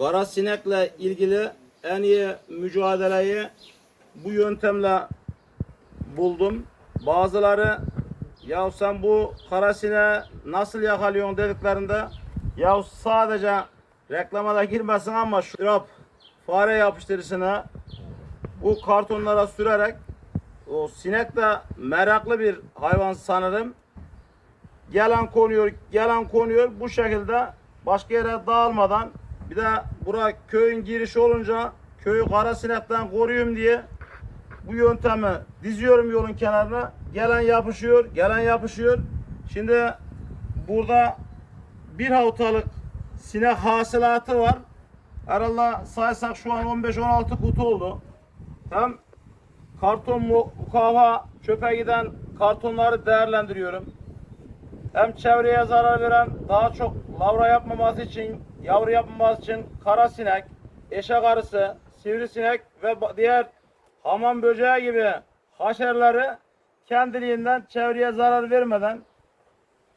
kara sinekle ilgili en iyi mücadeleyi bu yöntemle buldum. Bazıları ya sen bu kara nasıl yakalıyorsun dediklerinde ya sadece reklama da girmesin ama şu rap fare yapıştırıcısını bu kartonlara sürerek o sinek de meraklı bir hayvan sanırım. Gelen konuyor, gelen konuyor. Bu şekilde başka yere dağılmadan bir de bura köyün girişi olunca köyü kara sinekten koruyayım diye bu yöntemi diziyorum yolun kenarına. Gelen yapışıyor, gelen yapışıyor. Şimdi burada bir havtalık sinek hasılatı var. Herhalde saysak şu an 15-16 kutu oldu. Hem karton mu- mukavva çöpe giden kartonları değerlendiriyorum. Hem çevreye zarar veren daha çok lavra yapmaması için, yavru yapmaması için kara sinek, eşek arısı, sivrisinek ve diğer hamam böceği gibi haşerleri kendiliğinden çevreye zarar vermeden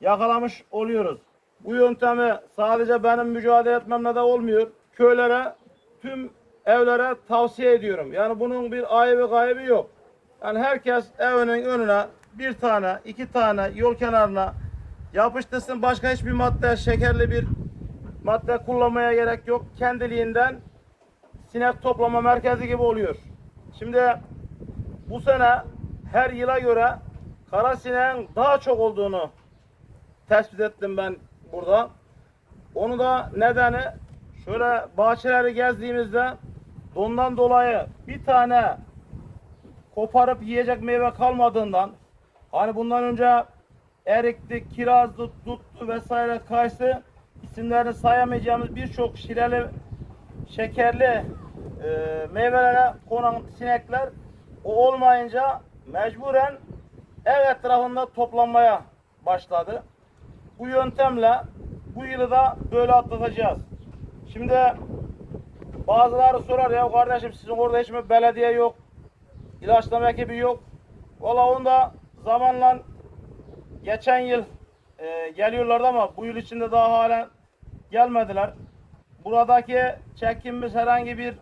yakalamış oluyoruz. Bu yöntemi sadece benim mücadele etmemle de olmuyor. Köylere, tüm evlere tavsiye ediyorum. Yani bunun bir ayıbı gaybı yok. Yani herkes evinin önüne bir tane, iki tane yol kenarına yapıştırsın. Başka hiçbir madde, şekerli bir madde kullanmaya gerek yok. Kendiliğinden sinek toplama merkezi gibi oluyor. Şimdi bu sene her yıla göre kara sineğin daha çok olduğunu tespit ettim ben burada. Onu da nedeni şöyle bahçeleri gezdiğimizde dondan dolayı bir tane koparıp yiyecek meyve kalmadığından hani bundan önce erikti, kirazdı, duttu vesaire kayısı isimlerini sayamayacağımız birçok şireli şekerli e, meyvelere konan sinekler o olmayınca mecburen ev etrafında toplanmaya başladı. Bu yöntemle bu yılı da böyle atlatacağız. Şimdi bazıları sorar ya kardeşim sizin orada hiç mi belediye yok, ilaçlama ekibi yok. Valla onda zamanla geçen yıl e, geliyorlardı ama bu yıl içinde daha halen gelmediler. Buradaki çekimimiz herhangi bir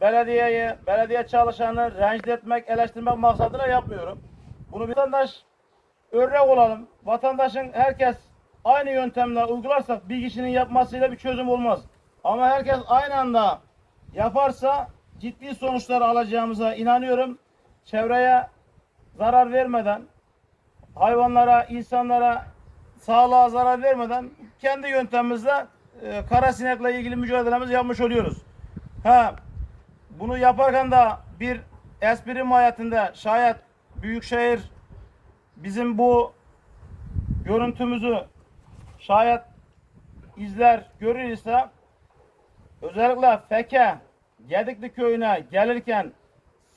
belediyeyi, belediye çalışanı rencide etmek, eleştirmek maksadıyla yapmıyorum. Bunu bir vatandaş örnek olalım. Vatandaşın herkes aynı yöntemle uygularsak bir kişinin yapmasıyla bir çözüm olmaz. Ama herkes aynı anda yaparsa ciddi sonuçlar alacağımıza inanıyorum. Çevreye zarar vermeden, hayvanlara, insanlara, sağlığa zarar vermeden kendi yöntemimizle e, kara sinekle ilgili mücadelemizi yapmış oluyoruz. Ha, bunu yaparken de bir espri mahiyetinde şayet büyükşehir bizim bu görüntümüzü şayet izler görür ise özellikle Feke Gedikli köyüne gelirken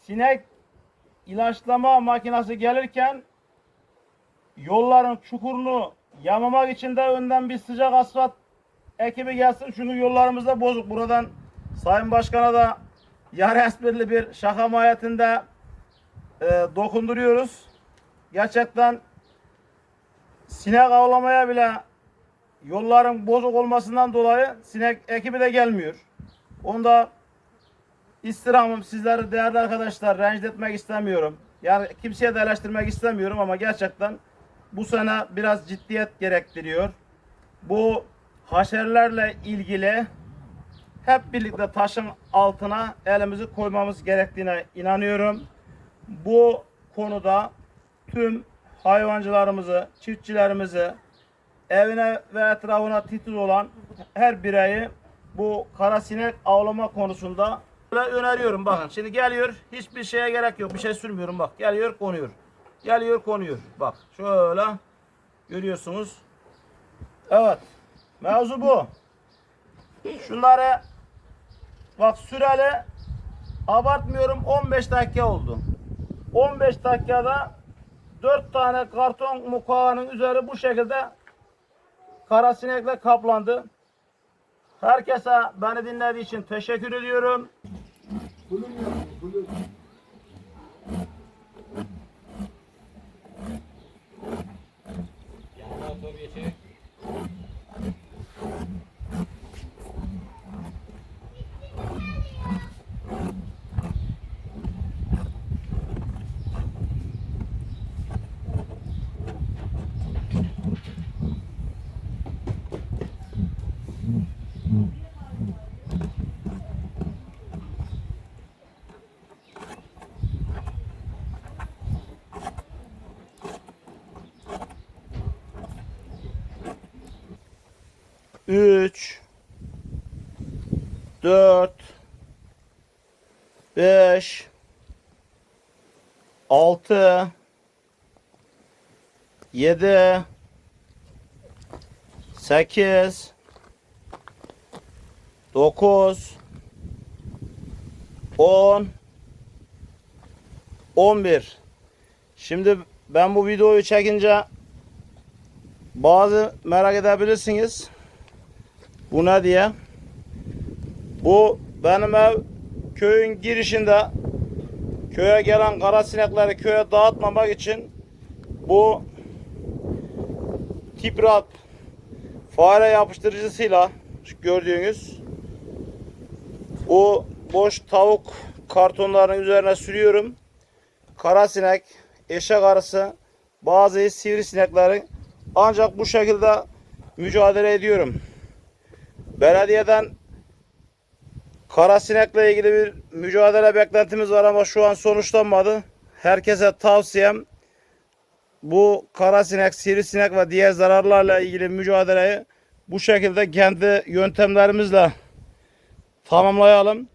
sinek ilaçlama makinesi gelirken yolların çukurunu yamamak için de önden bir sıcak asfalt ekibi gelsin. Çünkü yollarımız da bozuk. Buradan Sayın Başkan'a da yarı esprili bir şaka mahiyetinde e, dokunduruyoruz. Gerçekten sinek avlamaya bile yolların bozuk olmasından dolayı sinek ekibi de gelmiyor. Onu da istirhamım sizleri değerli arkadaşlar rencide etmek istemiyorum. Yani kimseye de eleştirmek istemiyorum ama gerçekten bu sene biraz ciddiyet gerektiriyor. Bu haşerlerle ilgili hep birlikte taşın altına elimizi koymamız gerektiğine inanıyorum. Bu konuda tüm hayvancılarımızı, çiftçilerimizi, evine ve etrafına titiz olan her bireyi bu kara sinek avlama konusunda öneriyorum. Bakın şimdi geliyor hiçbir şeye gerek yok. Bir şey sürmüyorum bak. Geliyor konuyor. Geliyor konuyor. Bak şöyle görüyorsunuz. Evet. Mevzu bu. Şunları bak süreli abartmıyorum 15 dakika oldu. 15 dakikada 4 tane karton mukavvanın üzeri bu şekilde kara sinekle kaplandı. Herkese beni dinlediği için teşekkür ediyorum. Kulüm yaptım, 3 4 5 6 7 8 9 10 11 Şimdi ben bu videoyu çekince bazı merak edebilirsiniz. Bu ne diye? Bu benim ev köyün girişinde köye gelen kara sinekleri köye dağıtmamak için bu tiprat fare yapıştırıcısıyla gördüğünüz bu boş tavuk kartonların üzerine sürüyorum. Kara sinek, eşek arısı, bazı sivrisineklerin ancak bu şekilde mücadele ediyorum. Belediyeden kara sinekle ilgili bir mücadele beklentimiz var ama şu an sonuçlanmadı. Herkese tavsiyem bu kara sinek, sivrisinek ve diğer zararlarla ilgili mücadeleyi bu şekilde kendi yöntemlerimizle tamamlayalım.